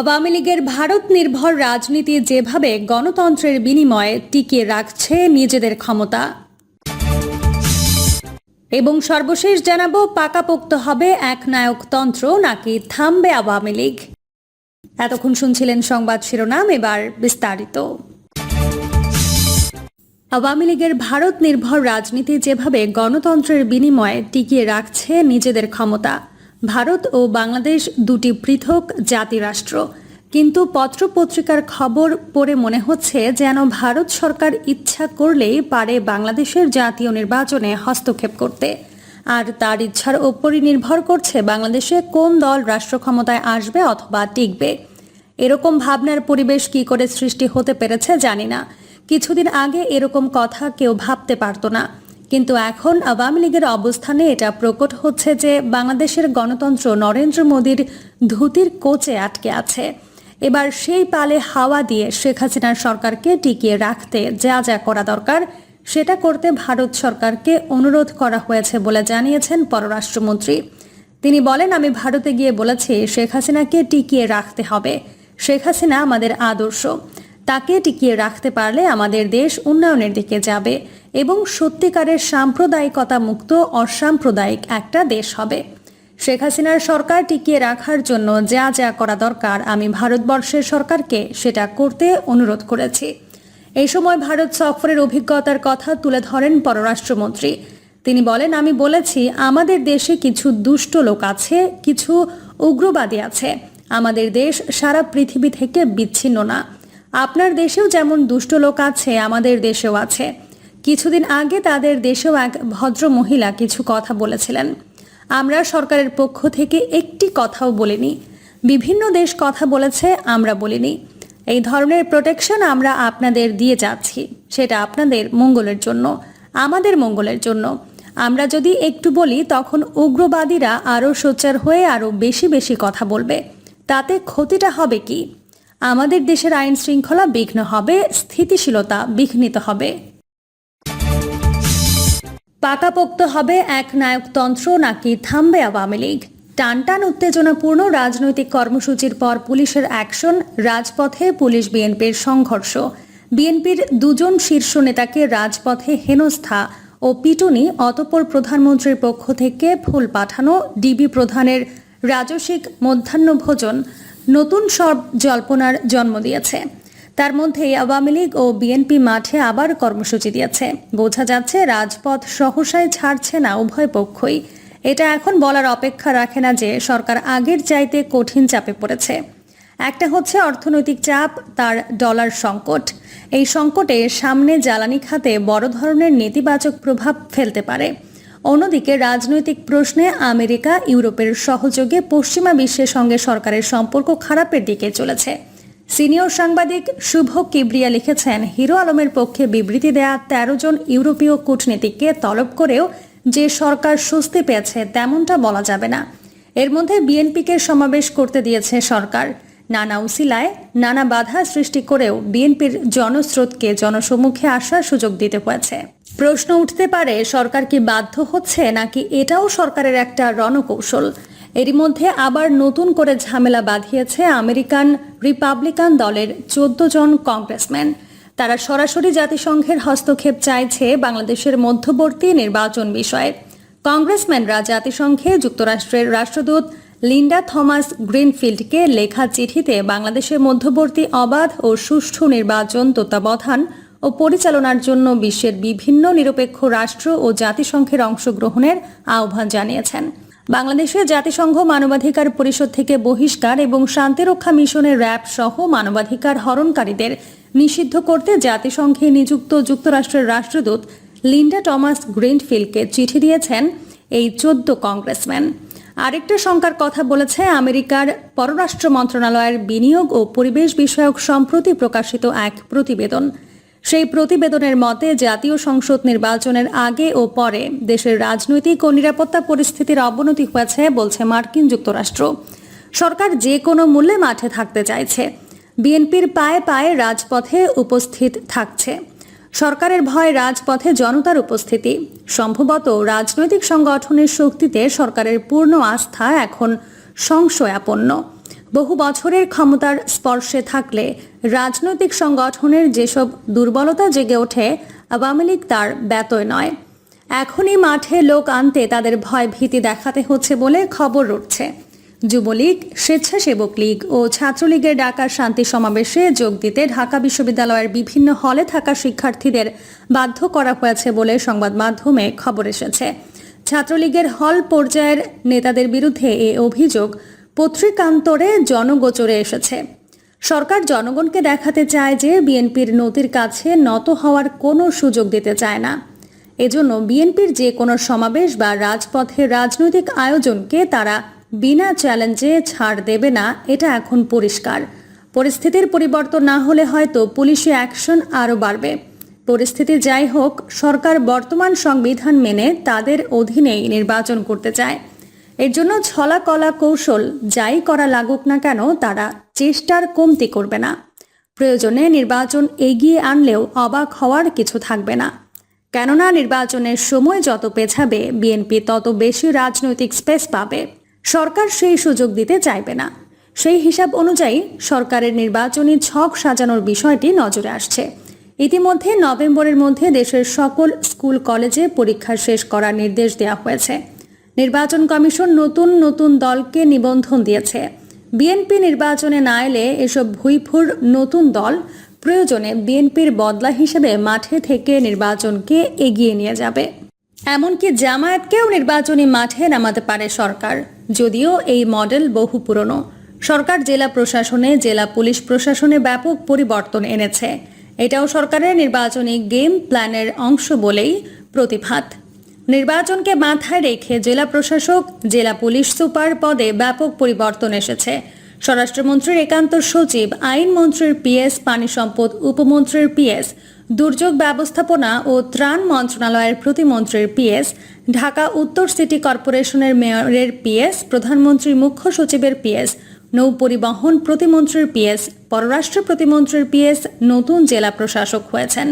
আওয়ামী লীগের ভারত নির্ভর রাজনীতি যেভাবে গণতন্ত্রের বিনিময়ে টিকিয়ে রাখছে নিজেদের ক্ষমতা। এবং সর্বশেষ জানাব, পাকাপোক্ত হবে এক নায়কতন্ত্র নাকি থামবে আওয়ামী লীগ? এতক্ষণ শুনছিলেন সংবাদ শিরোনাম, এবার বিস্তারিত। আওয়ামী লীগের ভারত নির্ভর রাজনীতি যেভাবে গণতন্ত্রের বিনিময়ে টিকিয়ে রাখছে নিজেদের ক্ষমতা ভারত ও বাংলাদেশ দুটি পৃথক জাতিরাষ্ট্র। কিন্তু পত্রপত্রিকার খবর পড়ে মনে হচ্ছে যেন ভারত সরকার ইচ্ছা করলেই পারে বাংলাদেশের জাতীয় নির্বাচনে হস্তক্ষেপ করতে। আর তার ইচ্ছার ওপরই নির্ভর করছে বাংলাদেশে কোন দল রাষ্ট্র ক্ষমতায় আসবে অথবা টিকবে। এরকম ভাবনার পরিবেশ কি করে সৃষ্টি হতে পেরেছে জানি না। কিছুদিন আগে এরকম কথা কেউ ভাবতে পারতো না। কিন্তু এখন আওয়ামী লীগের অবস্থানে এটা প্রকট হচ্ছে যে বাংলাদেশের গণতন্ত্র নরেন্দ্র মোদীর ধুতির কোচে আটকে আছে। এবার সেই পালে হাওয়া দিয়ে শেখ হাসিনার সরকারকে টিকিয়ে রাখতে যা যা করা দরকার, সেটা করতে ভারত সরকারকে অনুরোধ করা হয়েছে বলে জানিয়েছেন পররাষ্ট্রমন্ত্রী। তিনি বলেন, আমি ভারতে গিয়ে বলেছি, শেখ হাসিনাকে টিকিয়ে রাখতে হবে। শেখ হাসিনা আমাদের আদর্শ। তাকে টিকিয়ে রাখতে পারলে আমাদের দেশ উন্নয়নের দিকে যাবে এবং সত্যিকারের সাম্প্রদায়িকতা মুক্ত অসাম্প্রদায়িক একটা দেশ হবে। শেখ হাসিনার সরকার টিকিয়ে রাখার জন্য যা যা করা দরকার, আমি ভারতবর্ষের সরকারকে সেটা করতে অনুরোধ করেছি। এই সময় ভারত সফরের অভিজ্ঞতার কথা তুলে ধরেন পররাষ্ট্রমন্ত্রী। তিনি বলেন, আমি বলেছি, আমাদের দেশে কিছু দুষ্ট লোক আছে, কিছু উগ্রবাদী আছে। আমাদের দেশ সারা পৃথিবী থেকে বিচ্ছিন্ন না। আপনার দেশেও যেমন দুষ্ট লোক আছে, আমাদের দেশেও আছে। কিছুদিন আগে তাদের দেশেও এক ভদ্র মহিলা কিছু কথা বলেছিলেন। আমরা সরকারের পক্ষ থেকে একটি কথাও বলিনি। বিভিন্ন দেশ কথা বলেছে, আমরা বলিনি। এই ধরনের প্রোটেকশন আমরা আপনাদের দিয়ে যাচ্ছি। সেটা আপনাদের মঙ্গলের জন্য, আমাদের মঙ্গলের জন্য। আমরা যদি একটু বলি, তখন উগ্রবাদীরা আরও সোচ্চার হয়ে আরও বেশি বেশি কথা বলবে। তাতে ক্ষতিটা হবে কি? আমাদের দেশের আইন শৃঙ্খলা বিঘ্ন হবে, স্থিতিশীলতা বিঘ্নিত হবে। পাকাপোক্ত হবে এক নায়কতন্ত্র নাকি থামবে আওয়ামী লীগ? টানটান উত্তেজনাপূর্ণ রাজনৈতিক কর্মসূচির পর পুলিশের অ্যাকশন, রাজপথে পুলিশ বিএনপির সংঘর্ষ। বিএনপির দুজন শীর্ষ নেতাকে রাজপথে হেনস্থা ও পিটুনি অতপর প্রধানমন্ত্রীর পক্ষ থেকে ফুল পাঠানো, ডিবি প্রধানের রাজসিক মধ্যাহ্নভোজন নতুন সব জল্পনার জন্ম দিয়েছে। তার মধ্যেই আওয়ামী লীগ ও বিএনপি মাঠে আবার কর্মসূচি দিয়েছে। বোঝা যাচ্ছে রাজপথ সহসায় ছাড়ছে না উভয় পক্ষই। এটা এখন বলার অপেক্ষা রাখে না যে সরকার আগের চাইতে কঠিন চাপে পড়েছে। একটা হচ্ছে অর্থনৈতিক চাপ, তার ডলার সংকট। এই সংকটে সামনে জ্বালানি খাতে বড় ধরনের নেতিবাচক প্রভাব ফেলতে পারে। অন্যদিকে রাজনৈতিক প্রশ্নে আমেরিকা ইউরোপের সহযোগে পশ্চিমা বিশ্বের সঙ্গে সরকারের সম্পর্ক খারাপের দিকে চলেছে। সিনিয়র সাংবাদিক শুভ কিবরিয়া লিখেছেন, হিরো আলমের পক্ষে বিবৃতি দেয়া তেরো জন ইউরোপীয় কূটনীতিককে তলব করেও যে সরকার স্বস্তি পেয়েছে তেমনটা বলা যাবে না। এর মধ্যে বিএনপিকে সমাবেশ করতে দিয়েছে সরকার। নানা উসিলায় নানা বাধা সৃষ্টি করেও বিএনপির জনস্রোতকে জনসম্মুখে আসার সুযোগ দিতে হয়েছে। প্রশ্ন উঠতে পারে, সরকার কি বাধ্য হচ্ছে নাকি এটাও সরকারের একটা রণকৌশল? এরই মধ্যে আবার নতুন করে ঝামেলা বাঁধিয়েছে আমেরিকান রিপাবলিকান দলের চোদ্দ জন কংগ্রেসম্যান। তারা সরাসরি জাতিসংঘের হস্তক্ষেপ চাইছে বাংলাদেশের মধ্যবর্তী নির্বাচন বিষয়ে। কংগ্রেসম্যানরা জাতিসংঘে যুক্তরাষ্ট্রের রাষ্ট্রদূত লিন্ডা থমাস গ্রিনফিল্ডকে লেখা চিঠিতে বাংলাদেশের মধ্যবর্তী অবাধ ও সুষ্ঠু নির্বাচন তত্ত্বাবধান ও পরিচালনার জন্য বিশ্বের বিভিন্ন নিরপেক্ষ রাষ্ট্র ও জাতিসংঘের অংশগ্রহণের আহ্বান জানিয়েছেন। বাংলাদেশে জাতিসংঘ মানবাধিকার পরিষদ থেকে বহিষ্কার এবং শান্তিরক্ষা মিশনের র্যাব সহ মানবাধিকার হরণকারীদের নিষিদ্ধ করতে জাতিসংঘে নিযুক্ত যুক্তরাষ্ট্রের রাষ্ট্রদূত লিন্ডা টমাস গ্রিনফিল্ডকে চিঠি দিয়েছেন এই চোদ্দ কংগ্রেসম্যান। আরেকটা শঙ্কার কথা বলেছে আমেরিকার পররাষ্ট্র মন্ত্রণালয়ের বিনিয়োগ ও পরিবেশ বিষয়ক সম্প্রতি প্রকাশিত এক প্রতিবেদন। সেই প্রতিবেদনের মতে, জাতীয় সংসদ নির্বাচনের আগে ও পরে দেশের রাজনৈতিক ও নিরাপত্তা পরিস্থিতির অবনতি হয়েছে, বলছে মার্কিন যুক্তরাষ্ট্র। সরকার যে কোনো মূল্যে মাঠে থাকতে চাইছে। বিএনপির পায়ে পায়ে রাজপথে উপস্থিত থাকছে। সরকারের ভয় রাজপথে জনতার উপস্থিতি। সম্ভবত রাজনৈতিক সংগঠনের শক্তিতে সরকারের পূর্ণ আস্থা এখন সংশয়াপন্ন। বহু বছরের ক্ষমতার স্পর্শে থাকলে রাজনৈতিক সংগঠনের যেসব দুর্বলতা জেগে ওঠে, আওয়ামী লীগ তার ব্যতয় নয়। এখনই মাঠে লোক আনতে তাদের ভয় ভীতি দেখাতে হচ্ছে বলে খবর উঠছে। যুবলীগ, স্বেচ্ছাসেবক লীগ ও ছাত্রলীগের ডাকার শান্তি সমাবেশে যোগ দিতে ঢাকা বিশ্ববিদ্যালয়ের বিভিন্ন হলে থাকা শিক্ষার্থীদের বাধ্য করা হয়েছে বলে সংবাদ মাধ্যমে খবর এসেছে। ছাত্রলীগের হল পর্যায়ের নেতাদের বিরুদ্ধে এ অভিযোগ পত্রিকান্তরে জনগোচরে এসেছে। সরকার জনগণকে দেখাতে চায় যে বিএনপির নতির কাছে নত হওয়ার কোনো সুযোগ দিতে চায় না। এজন্য বিএনপির যে কোনো সমাবেশ বা রাজপথে রাজনৈতিক আয়োজনকে তারা বিনা চ্যালেঞ্জে ছাড় দেবে না, এটা এখন পরিষ্কার। পরিস্থিতির পরিবর্তন না হলে হয়তো পুলিশি অ্যাকশন আরও বাড়বে। পরিস্থিতি যাই হোক, সরকার বর্তমান সংবিধান মেনে তাদের অধীনেই নির্বাচন করতে চায়। এর জন্য ছলা কলা কৌশল যাই করা লাগুক না কেন, তারা চেষ্টার কমতি করবে না। প্রয়োজনে নির্বাচন এগিয়ে আনলেও অবাক হওয়ার কিছু থাকবে না। কেননা নির্বাচনের সময় যত পেছাবে, বিএনপি তত বেশি রাজনৈতিক স্পেস পাবে। সরকার সেই সুযোগ দিতে চাইবে না। সেই হিসাব অনুযায়ী সরকারের নির্বাচনী ছক সাজানোর বিষয়টি নজরে আসছে। ইতিমধ্যে নভেম্বরের মধ্যে দেশের সকল স্কুল, কলেজে পরীক্ষা শেষ করার নির্দেশ দেওয়া হয়েছে। নির্বাচন কমিশন নতুন নতুন দলকে নিবন্ধন দিয়েছে। বিএনপি নির্বাচনে না এলে এসব ভুইফুর নতুন দল প্রয়োজনে বিএনপির বদলা হিসেবে মাঠে থেকে নির্বাচনকে এগিয়ে নিয়ে যাবে। এমনকি জামায়াতকেও নির্বাচনী মাঠে নামাতে পারে সরকার, যদিও এই মডেল বহু পুরনো। সরকার জেলা প্রশাসনে, জেলা পুলিশ প্রশাসনে ব্যাপক পরিবর্তন এনেছে। এটাও সরকারের নির্বাচনী গেম প্ল্যানের অংশ বলেই প্রতিভাত নির্বাচনকে মাথায় রেখে জেলা প্রশাসক, জেলা পুলিশ সুপার পদে ব্যাপক পরিবর্তন এসেছে। স্বরাষ্ট্রমন্ত্রীর একান্ত সচিব আইনমন্ত্রীর পিএস, পানি সম্পদ উপমন্ত্রীর পিএস, দুর্যোগ ব্যবস্থাপনা ও ত্রাণ মন্ত্রণালয়ের প্রতিমন্ত্রীর পিএস, ঢাকা উত্তর সিটি কর্পোরেশনের মেয়রের পিএস, প্রধানমন্ত্রীর মুখ্য সচিবের পিএস, নৌ পরিবহন প্রতিমন্ত্রীর পিএস, পররাষ্ট্র প্রতিমন্ত্রীর পিএস, নতুন জেলা প্রশাসক হয়েছেন।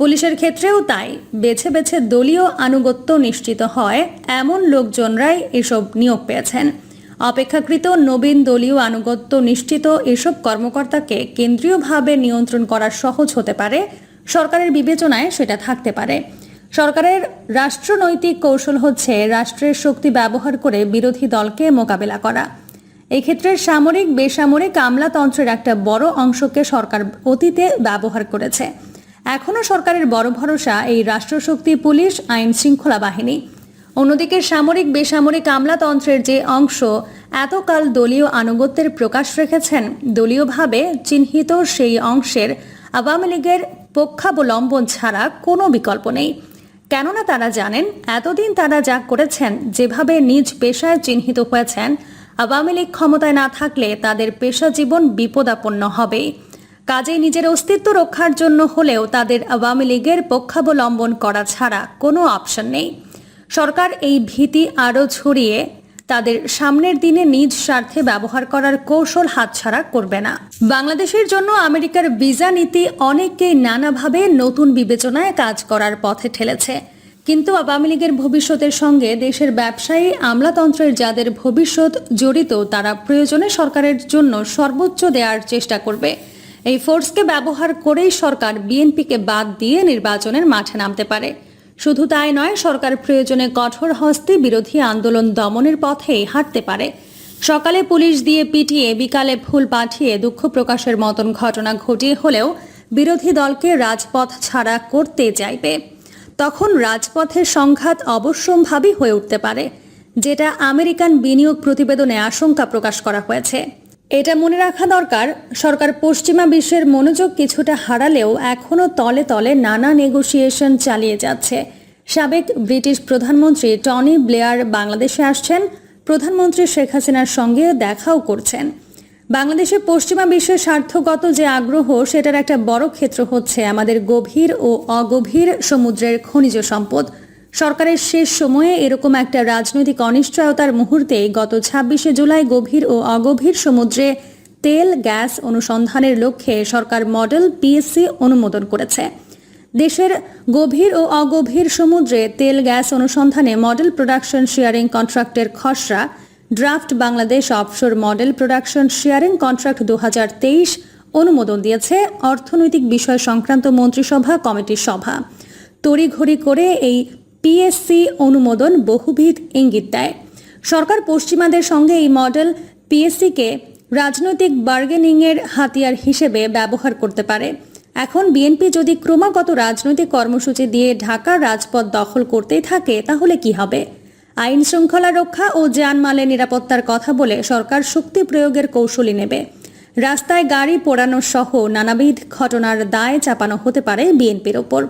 পুলিশের ক্ষেত্রেও তাই। বেছে বেছে দলীয় আনুগত্য নিশ্চিত হয়, এমন লোকজনরাই এসব নিয়োগ পেয়েছেন। অপেক্ষাকৃত নবীন দলীয় আনুগত্য নিশ্চিত এসব কর্মকর্তাকে কেন্দ্রীয়ভাবে নিয়ন্ত্রণ করা সহজ হতে পারে, সরকারের বিবেচনায় সেটা থাকতে পারে। সরকারের রাষ্ট্রনৈতিক কৌশল হচ্ছে রাষ্ট্রের শক্তি ব্যবহার করে বিরোধী দলকে মোকাবেলা করা। এক্ষেত্রে সামরিক বেসামরিক আমলাতন্ত্রের একটা বড় অংশকে সরকার অতীতে ব্যবহার করেছে। এখনও সরকারের বড় ভরসা এই রাষ্ট্রশক্তি, পুলিশ, আইন শৃঙ্খলা বাহিনী। অন্যদিকে সামরিক, বেসামরিক আমলাতন্ত্রের যে অংশ, এতকাল দলীয় আনুগত্যের প্রকাশ রেখেছেন। দলীয়ভাবে চিহ্নিত সেই অংশের আওয়ামী লীগের পক্ষাবলম্বন ছাড়া কোনো বিকল্প নেই। কেননা তারা জানেন, এতদিন তারা যা করেছেন, যেভাবে নিজ পেশায় চিহ্নিত হয়েছেন, আওয়ামী লীগ ক্ষমতায় না থাকলে তাদের পেশা জীবন বিপদাপন্ন হবে কাজেই নিজের অস্তিত্ব রক্ষার জন্য হলেও তাদের আওয়ামী লীগের পক্ষাবলম্বন করা ছাড়া কোনো অপশন নেই। সরকার এই ভীতি আরও ছড়িয়ে তাদের সামনের দিনে নিজ স্বার্থে ব্যবহার করার কৌশল হাতছাড়া করবে না। বাংলাদেশের জন্য আমেরিকার ভিসা নীতি অনেককেই নানাভাবে নতুন বিবেচনায় কাজ করার পথে ঠেলেছে। কিন্তু আওয়ামী লীগের ভবিষ্যতের সঙ্গে দেশের ব্যবসায়ী, আমলাতন্ত্রের যাদের ভবিষ্যৎ জড়িত, তারা প্রয়োজনে সরকারের জন্য সর্বোচ্চ দেওয়ার চেষ্টা করবে। এই ফোর্সকে ব্যবহার করেই সরকার বিএনপিকে বাদ দিয়ে নির্বাচনের মাঠে নামতে পারে। শুধু তাই নয়, সরকার প্রয়োজনে কঠোর হস্তে বিরোধী আন্দোলন দমনের পথেই হাঁটতে পারে। সকালে পুলিশ দিয়ে পিটিয়ে বিকালে ফুল পাঠিয়ে দুঃখ প্রকাশের মতন ঘটনা ঘটিয়ে হলেও বিরোধী দলকে রাজপথ ছাড়া করতে চাইবে। তখন রাজপথের সংঘাত অবশ্যম্ভাবী হয়ে উঠতে পারে, যেটা আমেরিকান বিনিয়োগ প্রতিবেদনে আশঙ্কা প্রকাশ করা হয়েছে। এটা মনে রাখা দরকার, সরকার পশ্চিমা বিশ্বের মনোযোগ কিছুটা হারালেও এখনও তলে তলে নানা নেগোসিয়েশন চালিয়ে যাচ্ছে। সাবেক ব্রিটিশ প্রধানমন্ত্রী টনি ব্লেয়ার বাংলাদেশে আসছেন, প্রধানমন্ত্রী শেখ হাসিনার সঙ্গে দেখাও করছেন। বাংলাদেশে পশ্চিমা বিশ্বের স্বার্থগত যে আগ্রহ, সেটার একটা বড় ক্ষেত্র হচ্ছে আমাদের গভীর ও অগভীর সমুদ্রের খনিজ সম্পদ। সরকারের শেষ সময়ে এরকম একটা রাজনৈতিক অনিশ্চয়তার মুহূর্তে গত ছাব্বিশে জুলাই গভীর ও অগভীর সমুদ্রে তেল, গ্যাস অনুসন্ধানের লক্ষ্যে সরকার মডেল পিএসসি অনুমোদন করেছে। দেশের গভীর ও অগভীর সমুদ্রে তেল, গ্যাস অনুসন্ধানে মডেল প্রোডাকশন শেয়ারিং কন্ট্রাক্টের খসড়া, draft Bangladesh offshore model production sharing contract দু হাজার তেইশ অনুমোদন দিয়েছে অর্থনৈতিক বিষয় সংক্রান্ত মন্ত্রিসভা কমিটির সভা। তড়িঘড়ি করে এই পিএসসি অনুমোদন বহুবিধ ইঙ্গিত দেয়। সরকার পশ্চিমাদের সঙ্গে এই মডেল পিএসসিকে রাজনৈতিক বার্গেনিংয়ের হাতিয়ার হিসেবে ব্যবহার করতে পারে। এখন বিএনপি যদি ক্রমাগত রাজনৈতিক কর্মসূচি দিয়ে ঢাকার রাজপথ দখল করতেই থাকে, তাহলে কি হবে? আইন শৃঙ্খলা রক্ষা ও জানমালের নিরাপত্তার কথা বলে সরকার শক্তি প্রয়োগের কৌশলী নেবে। রাস্তায় গাড়ি পোড়ানো সহ নানাবিধ ঘটনার দায় চাপানো হতে পারে বিএনপির ওপর।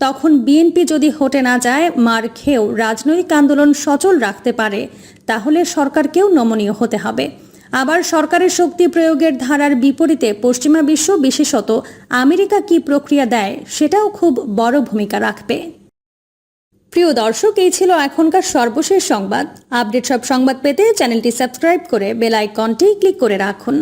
তখন বিএনপি যদি হটে না যায়, মার খেয়েও রাজনৈতিক আন্দোলন সচল রাখতে পারে, তাহলে সরকারকেও নমনীয় হতে হবে। আবার সরকারের শক্তি প্রয়োগের ধারার বিপরীতে পশ্চিমা বিশ্ব বিশেষত আমেরিকা কি প্রক্রিয়া দেয়, সেটাও খুব বড় ভূমিকা রাখবে। প্রিয় দর্শক, এই ছিল এখনকার সর্বশেষ সংবাদ। আপডেট সব সংবাদ পেতে চ্যানেলটি সাবস্ক্রাইব করে বেল আইকনটি ক্লিক করে রাখুন।